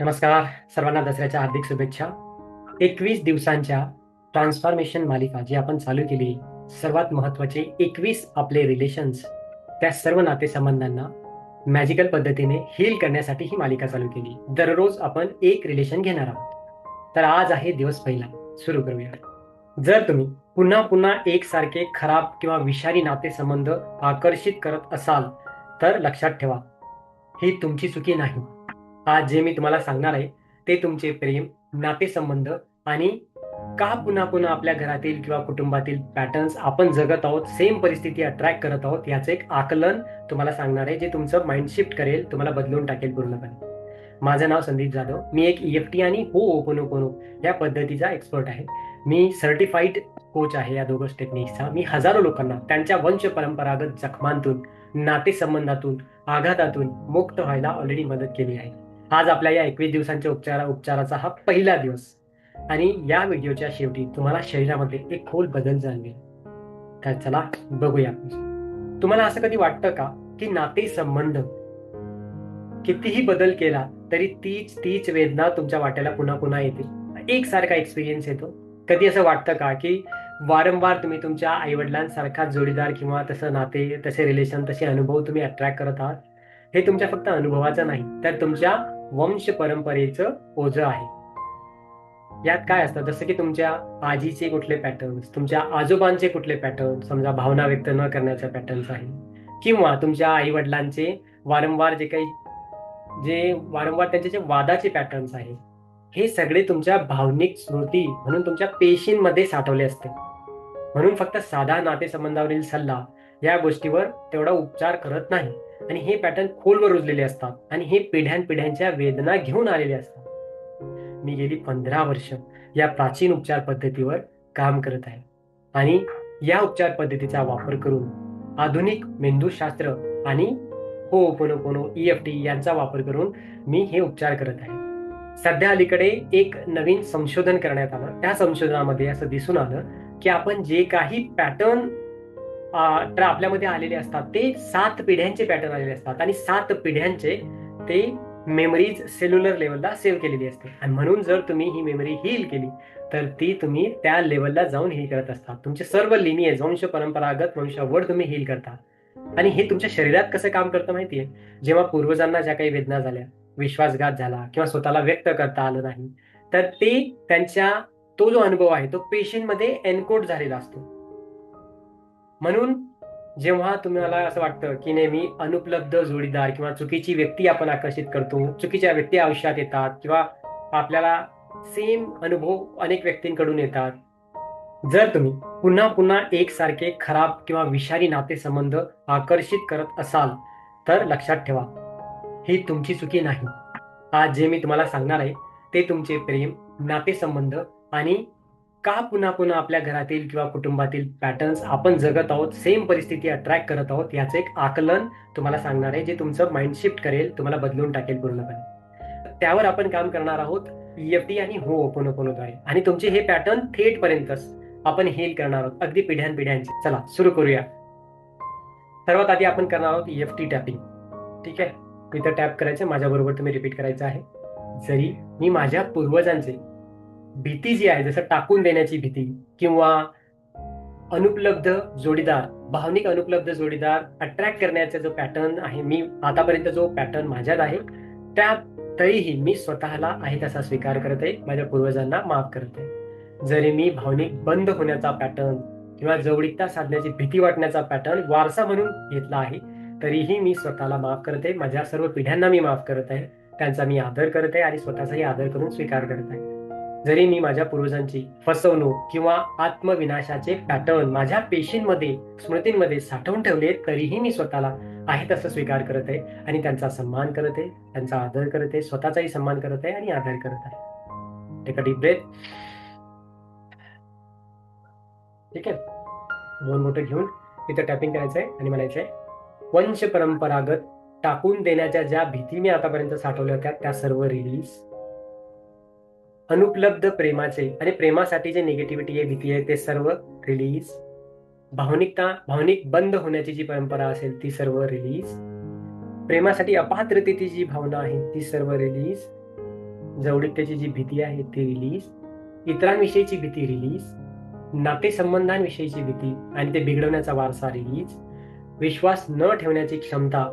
नमस्कार सर्वांना दसऱ्याच्या हार्दिक शुभेच्छा. एकवीस दिवसांच्या ट्रान्सफॉर्मेशन मालिका जी आपण चालू केली सर्वात महत्त्वाचे एकवीस आपले रिलेशन्स त्या सर्व नातेसंबंधांना मॅजिकल पद्धतीने हील करण्यासाठी ही मालिका चालू केली. दररोज आपण एक रिलेशन घेणार आहोत. तर आज आहे दिवस पहिला. सुरू करूया. जर तुम्ही पुन्हा पुन्हा एकसारखे खराब किंवा विषारी नातेसंबंध आकर्षित करत असाल तर लक्षात ठेवा ही तुमची चुकी नाही. आज जे मी तुम्हाला सांगणार आहे ते तुमचे प्रेम नातेसंबंध आणि का पुन्हा पुन्हा आपल्या घरातील किंवा कुटुंबातील पॅटर्न्स आपण जगत आहोत सेम परिस्थिती अट्रॅक्ट करत आहोत याचं एक आकलन तुम्हाला सांगणार आहे जे तुमचं माइंड शिफ्ट करेल तुम्हाला बदलून टाकेल पूर्णपणे. माझं नाव संदीप जाधव मी एक ईएफटी आणि हो ओपन कोनो या पद्धतीचा एक्सपर्ट आहे. मी सर्टिफाईड कोच आहे या दोघं टेक्निक्सचा मी हजारो लोकांना त्यांच्या वंश परंपरागत जखमांतून नातेसंबंधातून आघातातून मुक्त व्हायला ऑलरेडी मदत केली आहे. आज आपल्या या एकवीस दिवसांच्या उपचारा उपचाराचा हा पहिला दिवस. आणि या व्हिडिओच्या शेवटी तुम्हाला शरीरामध्ये एक खोल बदल जाणवेल. तर चला बघूया. तुम्हाला असं कधी वाटतं का की नाते संबंध कितीही बदल केला तरी तीच तीच वेदना तुमच्या वाट्याला पुन्हा पुन्हा येतील? एकसारखा एक्सपिरियन्स येतो. कधी असं वाटतं का की वारंवार तुम्ही तुमच्या आईवडिलांसारखा जोडीदार किंवा तसं नाते तसे रिलेशन तसे अनुभव तुम्ही अट्रॅक्ट करत आहात? हे तुमच्या फक्त अनुभवाचं नाही तर तुमच्या वंश परंपरेचं ओझ आहे. यात काय असतं? जसं की तुमच्या आजीचे कुठले पॅटर्न्स तुमच्या आजोबांचे कुठले पॅटर्न समजा भावना व्यक्त न करण्याचे पॅटर्न्स आहे किंवा तुमच्या आई वडिलांचे वारंवार जे काही जे वारंवार त्यांचे जे वादाचे पॅटर्न्स आहे हे सगळे तुमच्या भावनिक स्मृती म्हणून तुमच्या पेशींमध्ये साठवले असते. म्हणून फक्त साधा नातेसंबंधावरील सल्ला या गोष्टीवर तेवढा उपचार करत नाही. आणि हे पॅटर्न खोलवर रुजलेले असतात आणि हे पिढ्यानपिढ्यांच्या वेदना घेऊन आलेले असतात. मी गेली पंधरा वर्ष या प्राचीन उपचार पद्धतीवर काम करत आहे आणि या उपचार पद्धतीचा वापर करून आधुनिक मेंदूशास्त्र आणि हो कोनो कोनो ईएफटी यांचा वापर करून मी हे उपचार करत आहे. सध्या अलीकडे एक नवीन संशोधन करण्यात आलं. त्या संशोधनामध्ये असं दिसून आलं की आपण जे काही पॅटर्न तर आपल्यामध्ये आलेले असतात. ते सात पिढ्यांचे पॅटर्न आलेले असतात. आणि सात पिढ्यांचे ते मेमरीज सेल्युलर लेवलला सेव्ह केलेली असते आणि म्हणून जर तुम्ही ही मेमरी हील केली तर ती तुम्ही त्या लेवलला जाऊन हील करत असतात. तुमचे सर्व लिनियज वंश परंपरागत वंशावर तुम्ही हील करता. आणि हे तुमच्या शरीरात कसं काम करतं माहितीये? जेव्हा पूर्वजांना ज्या काही वेदना झाल्या विश्वासघात झाला किंवा स्वतःला व्यक्त करता आलं नाही तर ते त्यांच्या तो जो अनुभव आहे तो पेशींमध्ये एनकोड झालेला असतो. म्हणून जेव्हा तुम्हाला असं वाटतं की नेहमी अनुपलब्ध जोडीदार किंवा चुकीची व्यक्ती आपण आकर्षित करतो चुकीच्या व्यक्ती आयुष्यात येतात किंवा आपल्याला सेम अनुभव अनेक व्यक्तींकडून येतात जर तुम्ही पुन्हा पुन्हा एकसारखे खराब किंवा विषारी नातेसंबंध आकर्षित करत असाल तर लक्षात ठेवा ही तुमची चुकी नाही. आज जे मी तुम्हाला सांगणार आहे ते तुमचे प्रेम नातेसंबंध आणि का पुन्हा पुन्हा आपल्या घरातील किंवा कुटुंबातील पॅटर्न्स आपण जगत आहोत सेम परिस्थिती अट्रॅक्ट करत आहोत याचं एक आकलन तुम्हाला सांगणार आहे जे तुमचं माइंड शिफ्ट करेल तुम्हाला बदलून टाकेल पूर्णपणे. त्यावर आपण काम करणार आहोत ईएफटी आणि हो ओपन ओपनद्वारे आणि तुमचे हे पॅटर्न थेट पर्यंतच आपण हेल करणार आहोत अगदी पिढ्यान पिढ्यांचे चला सुरू करूया. सर्वात आधी आपण करणार आहोत ईएफटी टॅपिंग ठीक आहे? इथं टॅप करायचं माझ्याबरोबर तुम्ही रिपीट करायचं आहे. जरी मी माझ्या पूर्वजांचे भीती जी आहे जसं टाकून देण्याची भीती किंवा अनुपलब्ध जोडीदार भावनिक अनुपलब्ध जोडीदार अट्रॅक्ट करण्याचा जो पॅटर्न आहे मी आतापर्यंत जो पॅटर्न माझ्यात आहे त्या तरीही मी स्वतःला आहे तसा स्वीकार करत आहे माझ्या पूर्वजांना माफ करत आहे. जरी मी भावनिक बंद होण्याचा पॅटर्न किंवा जवळीकता साधण्याची भीती वाटण्याचा पॅटर्न वारसा म्हणून घेतला आहे तरीही मी स्वतःला माफ करते माझ्या सर्व पिढ्यांना मी माफ करत आहे त्यांचा मी आदर करत आहे आणि स्वतःचाही आदर करून स्वीकार करत आहे. जरी मी माझ्या पूर्वजांची फसवणूक किंवा आत्मविनाशाचे पॅटर्न माझ्या पेशींमध्ये स्मृतींमध्ये साठवून ठेवले तरीही मी स्वतःला आहे तसं स्वीकार करत आहे आणि त्यांचा सन्मान करत आहे त्यांचा आदर करत आहे स्वतःचाही सन्मान करत आहे आणि आदर करत आहे. टेक अ डीप ब्रेथ ठीक आहे? दोन मोठं घेऊन तिथं टॅपिंग करायचंय आणि म्हणायचंय वंश परंपरागत टाकून देण्याच्या ज्या भीती मी आतापर्यंत साठवल्या होत्या त्या सर्व रिलीज अनुपलब्ध प्रेमाचे आणि प्रेमासाठी जे निगेटिव्हिटी आहे भीती आहे ते सर्व रिलीज भावनिकता भावनिक बंद होण्याची जी परंपरा असेल ती सर्व रिलीज प्रेमासाठी अपात्रतेची जी भावना आहे ती सर्व रिलीज जवळीकतेची जी भीती आहे ती रिलीज इतरांविषयीची भीती रिलीज नातेसंबंधांविषयीची भीती आणि ते बिघडवण्याचा वारसा रिलीज विश्वास न ठेवण्याची क्षमता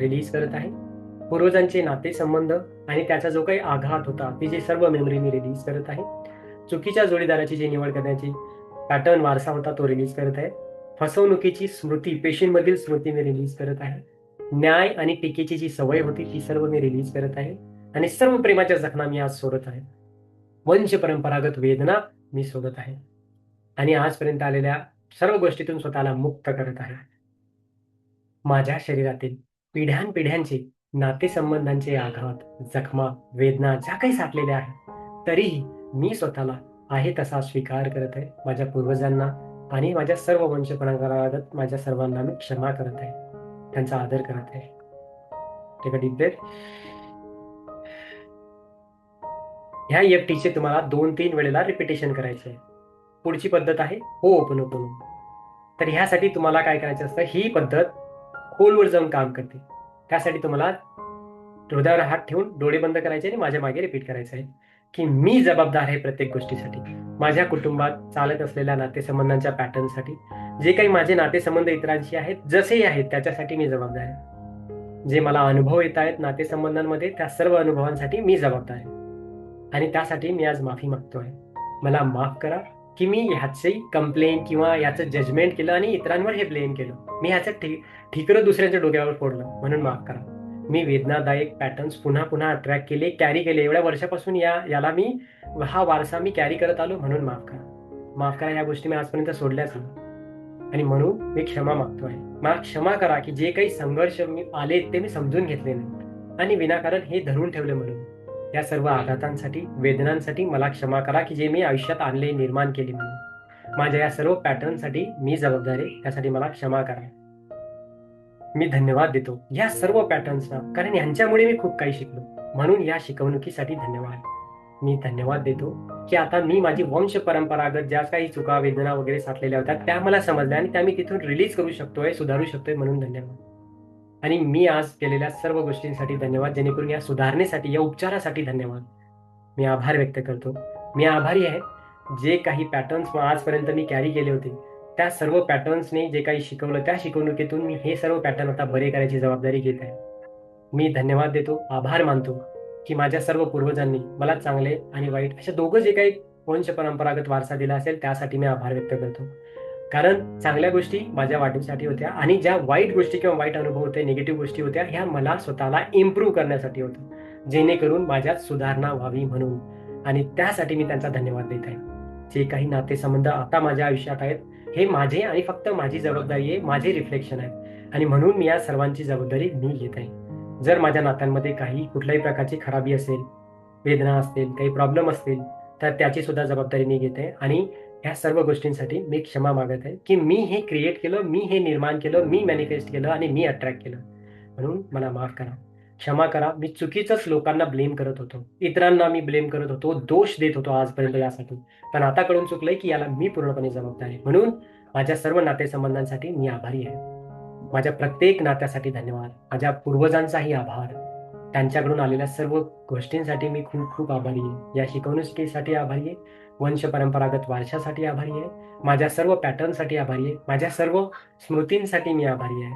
रिलीज करत आहे. पूर्वजांचे नातेसंबंध आणि त्याचा जो काही आघात होता ती जी सर्व मेमरी मी रिलीज करत आहे चुकीच्या जोडीदाराची जी निवड करण्याची पॅटर्न वारसा होता तो रिलीज करत आहे. फसवणुकीची स्मृती पेशींमधील स्मृती मी रिलीज करत आहे. न्याय आणि टीकेची जी सवय होती ती सर्व मी रिलीज करत आहे. आणि सर्व प्रेमाच्या जखना मी आज सोडत आहे. वंश परंपरागत वेदना मी सोडत आहे. आणि आजपर्यंत आलेल्या सर्व गोष्टीतून स्वतःला मुक्त करत आहे. माझ्या शरीरातील पिढ्यानपिढ्यांची नातेसंबंधांचे आघात जखमा वेदना ज्या काही साठलेल्या आहेत तरीही मी स्वतःला आहे तसा स्वीकार करत आहे. माझ्या पूर्वजांना आणि माझ्या सर्व वंश माझ्या सर्वांना मी क्षमा करत आहे. त्यांचा आदर करत आहे. ह्या एफ ब्रेथ ह्या एफटीचे तुम्हाला दोन तीन वेळेला रिपिटेशन करायचे आहे. पुढची पद्धत आहे हो ओपन ओपन. तर ह्यासाठी तुम्हाला काय करायचं असतं? ही पद्धत खोलवर जाऊन काम करते. त्यासाठी तुम्हाला हृदयावर हात ठेवून डोळे बंद करायचे आणि माझ्या मागे रिपीट करायचं आहे. की मी जबाबदार आहे प्रत्येक गोष्टीसाठी. माझ्या कुटुंबात चालत असलेल्या नातेसंबंधांच्या पॅटर्नसाठी. जे काही माझे नातेसंबंध इतरांशी आहेत जसेही आहेत त्याच्यासाठी मी जबाबदार आहे. जे मला अनुभव येत आहेत नातेसंबंधांमध्ये त्या सर्व अनुभवांसाठी मी जबाबदार आहे. आणि त्यासाठी मी आज माफी मागतो आहे मला माफ करा. की मी ह्याची कंप्लेन किंवा याचं जजमेंट केलं आणि इतरांवर हे ब्लेम केलं. मी ह्याचं ठिकरं दुसऱ्यांच्या डोक्यावर फोडलं. म्हणून माफ करा. मी वेदनादायक पॅटर्न्स पुन्हा पुन्हा अट्रॅक्ट केले कॅरी केले. एवढ्या वर्षापासून या याला मी हा वारसा मी कॅरी करत आलो. म्हणून माफ करा. माफ करा या गोष्टी मी आजपर्यंत सोडल्याच नाही. आणि म्हणून मी क्षमा मागतो आहे. मला क्षमा करा की जे काही संघर्ष मी आले ते मी समजून घेतले नाही. आणि विनाकारण हे धरून ठेवले म्हणून. या सर्व आघातांसाठी वेदनांसाठी मला क्षमा करा की जे मी आयुष्यात आणले निर्माण केले म्हणून. माझ्या या सर्व पॅटर्नसाठी मी जबाबदार आहे त्यासाठी मला क्षमा करा. मी धन्यवाद देतो. या सर्व पॅटर्न्सना कारण यांच्यामुळे मी खूप काही शिकलो. म्हणून या शिकवणुकीसाठी धन्यवाद. मी धन्यवाद देतो की आता मी माझी वंश परंपरागत ज्या काही चुका वेदना वगैरे साठलेल्या होत्या त्या मला समजल्या आणि त्या मी तिथून रिलीज करू शकतोय सुधारू शकतोय म्हणून धन्यवाद. आणि मी आज केलेल्या सर्व गोष्टींसाठी धन्यवाद जेणेकरून या सुधारणेसाठी या उपचारासाठी धन्यवाद. मी आभार व्यक्त करतो. मी आभारी आहे. जे काही पॅटर्न्स आजपर्यंत मी कॅरी केले होते त्या सर्व पॅटर्न्सने जे काही शिकवलं त्या शिकवणुकीतून मी हे सर्व पॅटर्न आता बरे करायची जबाबदारी घेत आहे. मी धन्यवाद देतो आभार मानतो की माझ्या सर्व पूर्वजांनी मला चांगले आणि वाईट अशा दोघं जे काही वंश परंपरागत वारसा दिला असेल त्यासाठी मी आभार व्यक्त करतो. कारण चांगल्या गोष्टी माझ्या वाढीसाठी होत्या आणि ज्या वाईट गोष्टी किंवा वाईट अनुभव होते निगेटिव्ह गोष्टी होत्या ह्या मला स्वतःला इम्प्रूव्ह करण्यासाठी होतं. जेणेकरून माझ्यात सुधारणा व्हावी म्हणून. आणि त्यासाठी मी त्यांचा धन्यवाद देत आहे. जे काही नातेसंबंध आता माझ्या आयुष्यात आहेत हे माझे आणि फक्त माझी जबाबदारी आहे माझे रिफ्लेक्शन आहे आणि म्हणून मी या सर्वांची जबाबदारी मी घेत आहे. जर माझ्या नात्यांमध्ये काही कुठल्याही प्रकारची खराबी असेल वेदना असतील काही प्रॉब्लेम असतील तर त्याची सुद्धा जबाबदारी मी घेते आणि ह्या सर्व गोष्टींसाठी मी क्षमा मागत आहे की मी हे क्रिएट केलं मी हे निर्माण केलं मी मॅनिफेस्ट केलं आणि मी अट्रॅक्ट केलं. म्हणून मला माफ करा. क्षमा करा. मी चुकीचंच लोकांना ब्लेम करत होतो. इतरांना मी ब्लेम करत होतो. दोष देत होतो आजपर्यंत यासाठी. पण आता कळून चुकलंय की याला मी पूर्णपणे जबाबदार आहे. म्हणून माझ्या सर्व नातेसंबंधांसाठी मी आभारी आहे. माझ्या प्रत्येक नात्यासाठी धन्यवाद. माझ्या पूर्वजांचाही आभार. त्यांच्याकडून आलेल्या सर्व गोष्टींसाठी मी खूप खूप आभारी आहे. या शिकवणुकीसाठी आभारी आहे. वंश परंपरागत वारशासाठी आभारी आहे. माझ्या सर्व पॅटर्नसाठी आभारी आहे. माझ्या सर्व स्मृतींसाठी मी आभारी आहे.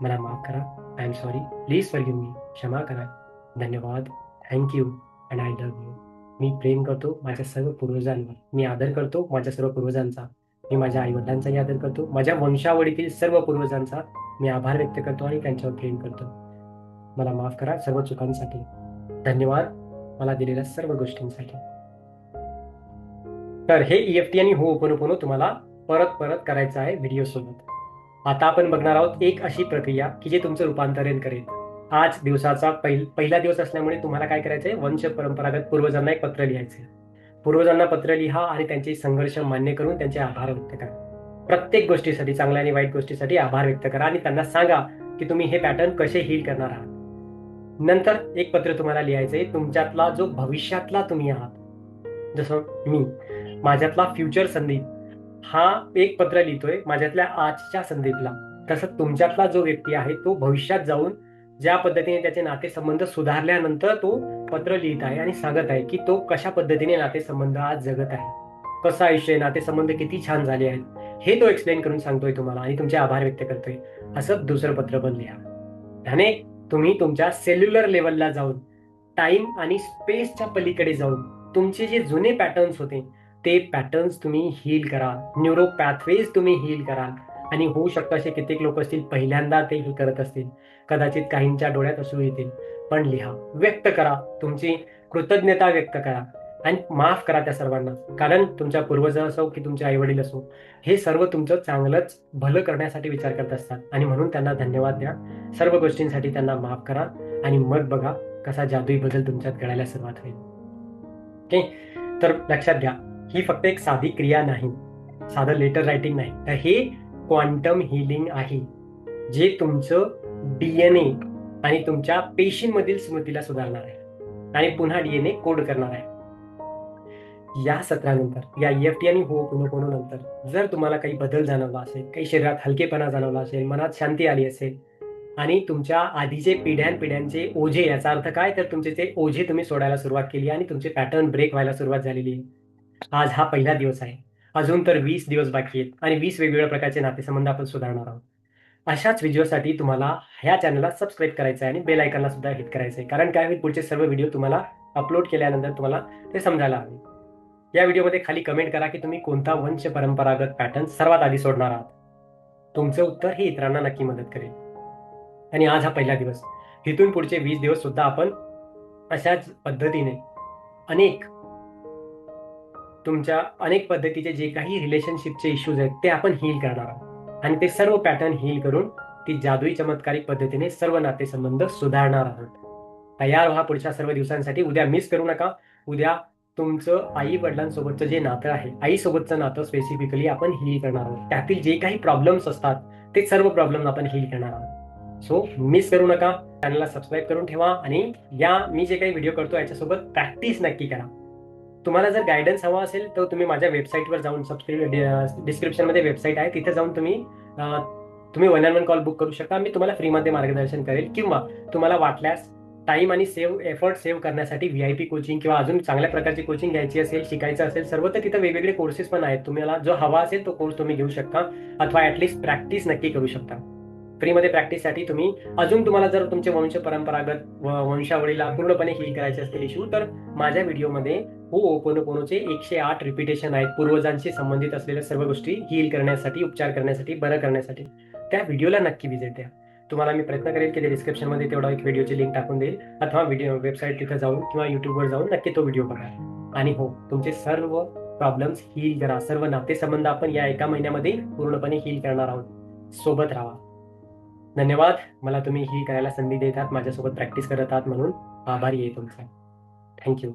मला माफ करा. I am sorry please for me क्षमा करा. धन्यवाद. Thank you and I love you मी प्रेम करतो माझ्या सर्व पूर्वजांवर. मी आदर करतो माझ्या सर्व पूर्वजांचा. मी माझ्या आईवडिलांचाही आदर करतो. माझ्या वंशावळीतील सर्व पूर्वजांचा मी आभार व्यक्त करतो आणि त्यांच्यावर प्रेम करतो. मला माफ करा सर्व चुकांसाठी. धन्यवाद मला दिलेल्या सर्व गोष्टींसाठी. तर हे ईएफटी आणि हो ओपन तुम्हाला परत परत करायचं आहे व्हिडिओ सोबत. आता आपण बघणार आहोत एक अशी प्रक्रिया की जे तुमचं रूपांतरण करेल. आज दिवसाचा पहिल पहिला दिवस असल्यामुळे तुम्हाला काय करायचंय वंश परंपरागत पूर्वजांना एक पत्र लिहायचंय पूर्वजांना पत्र लिहा आणि त्यांचे संघर्ष मान्य करून त्यांचे आभार व्यक्त करा. प्रत्येक गोष्टीसाठी चांगल्या आणि वाईट गोष्टीसाठी आभार व्यक्त करा आणि त्यांना सांगा की तुम्ही हे पॅटर्न कसे हील करणार आहात. नंतर एक पत्र तुम्हाला लिहायचंय. तुमच्यातला जो भविष्यातला तुम्ही आहात. जसं मी माझ्यातला फ्युचर संदीप हा एक पत्र लिहितोय माझ्यातल्या आजच्या संदीपला. तसं तुमच्यातला जो व्यक्ती आहे तो भविष्यात जाऊन ज्या पद्धतीने त्याचे नातेसंबंध सुधारल्यानंतर तो पत्र लिहित आहे आणि सांगत आहे की तो कशा पद्धतीने नातेसंबंध आज जगत आहे. कसं आयुष्य आहे नातेसंबंध किती छान झाले आहेत. हे तो एक्सप्लेन करून सांगतोय तुम्हाला आणि तुमचे आभार व्यक्त करतोय. असं दुसरं पत्र पण लिहा. त्याने तुम्ही तुमच्या सेल्युलर लेवलला जाऊन टाइम आणि स्पेसच्या पलीकडे जाऊन तुमचे जे जुने पॅटर्न्स होते ते पॅटर्न्स तुम्ही हील करा न्यूरो पॅथवेज तुम्ही हील करा आणि होऊ शकतं असे कित्येक लोक असतील पहिल्यांदा ते हे करत असतील. कदाचित काहींच्या डोळ्यात असू येतील. पण लिहा. व्यक्त करा. तुमची कृतज्ञता व्यक्त करा. आणि माफ करा त्या सर्वांना. कारण तुमच्या पूर्वज असो की तुमचे आई वडील असो हे सर्व तुमचं चांगलंच भलं करण्यासाठी विचार करत असतात. आणि म्हणून त्यांना धन्यवाद द्या. सर्व गोष्टींसाठी त्यांना माफ करा. आणि मग बघा कसा जादुई बदल तुमच्यात घडायला सुरुवात होईल. ओके तर लक्षात घ्या ही फक्त एक साधी क्रिया नाही. साधं लेटर रायटिंग नाही. तर हे क्वांटम हिलिंग आहे. जे तुमचं डीएनए आणि तुमच्या पेशींमधील स्मृतीला सुधारणार आहे. आणि पुन्हा डीएनए कोड करणार आहे. या सत्रानंतर या एफ टी आणि हो पुनः नंतर जर तुम्हाला काही बदल जाणवला असेल काही शरीरात हलकेपणा जाणवला असेल मनात शांती आली असेल आणि तुमच्या आधीचे पिढ्यान पिढ्यांचे ओझे याचा अर्थ काय? तर तुमचे ते ओझे तुम्ही सोडायला सुरुवात केली आणि तुमचे पॅटर्न ब्रेक व्हायला सुरुवात झालेली. आहे आज हा पहिला दिवस आहे. अजून तर वीस दिवस बाकी आहेत आणि वीस वेगवेगळ्या प्रकारचे नातेसंबंध आपण सुधारणार आहोत. अशाच व्हिडिओसाठी तुम्हाला ह्या चॅनलला सबस्क्राईब करायचं आहे आणि बेल आयकनला सुद्धा हिट करायचं आहे कारण काय? होईल पुढचे सर्व व्हिडिओ तुम्हाला अपलोड केल्यानंतर तुम्हाला ते समजायला हवे. या व्हिडिओमध्ये खाली कमेंट करा की तुम्ही कोणता वंश परंपरागत पॅटर्न सर्वात आधी सोडणार आहात. तुमचं उत्तर हे इतरांना नक्की मदत करेल. आणि आज हा पहिला दिवस. इथून पुढचे वीस दिवस सुद्धा आपण अशाच पद्धतीने अनेक तुमच्या अनेक पद्धतीचे जे काही रिलेशनशिपचे इश्यूज आहेत ते आपण हील करणार आहोत. आणि ते सर्व पॅटर्न हील करून ती जादुई चमत्कारिक पद्धतीने सर्व नातेसंबंध सुधारणार आहोत. तयार व्हा पुढच्या सर्व दिवसांसाठी. उद्या मिस करू नका. उद्या तुमचं आई वडिलांसोबतचं जे नातं आहे आईसोबतचं नातं स्पेसिफिकली आपण हील करणार आहोत. त्यातील जे काही प्रॉब्लेम्स असतात ते सर्व प्रॉब्लेम आपण हील करणार आहोत. सो मिस करू नका चॅनलला सबस्क्राईब करून ठेवा आणि या मी जे काही व्हिडिओ करतो याच्यासोबत प्रॅक्टिस नक्की करा. तुम्हाला जर गायडन्स हवा असेल तर तुम्ही माझ्या वेबसाईटवर जाऊन सबस्क्रिप डिस्क्रिप्शनमध्ये वेबसाईट आहे तिथे जाऊन तुम्ही तुम्ही one and one call book करू शकता. मी तुम्हाला फ्रीमध्ये मार्गदर्शन करेल किंवा तुम्हाला वाटल्यास टाइम आणि सेव्ह एफर्ट सेव्ह करण्यासाठी व्ही आय पी कोचिंग किंवा अजून चांगल्या प्रकारची कोचिंग घ्यायची असेल शिकायचं असेल सर्व तर तिथं वेगवेगळे कोर्सेस पण आहेत. तुम्हाला जो हवा असेल तो कोर्स तुम्ही घेऊ शकता अथवा ऍटलीस्ट प्रॅक्टिस नक्की करू शकता. फ्रीमध्ये प्रॅक्टिससाठी तुम्ही अजून तुम्हाला जर तुमचे वंश परंपरागत वंशावळीला पूर्णपणे हील करायचे असतील इश्यू तर माझ्या व्हिडिओमध्ये हो ओपोनोपोनोचे एकशे आठ रिपिटेशन आहेत. पूर्वजांशी संबंधित असलेल्या सर्व गोष्टी हील करण्यासाठी उपचार करण्यासाठी बरं करण्यासाठी. त्या व्हिडिओला नक्की विजिट द्या. तुम्हाला मी प्रयत्न करेल की डिस्क्रिप्शनमध्ये तेवढा एक व्हिडिओची लिंक टाकून देईल. अथवा व्हिडिओ वेबसाईट तिथं जाऊन किंवा युट्यूबवर जाऊन नक्की तो व्हिडिओ बघा. आणि हो तुमचे सर्व प्रॉब्लेम्स हील करा सर्व नातेसंबंध आपण या एका महिन्यामध्ये पूर्णपणे हील करणार आहोत. सोबत राहा. धन्यवाद. मला तुम्ही हील करायला संधी देतात माझ्यासोबत प्रॅक्टिस करत आहात म्हणून. आभारी आहे तुमचा. थँक्यू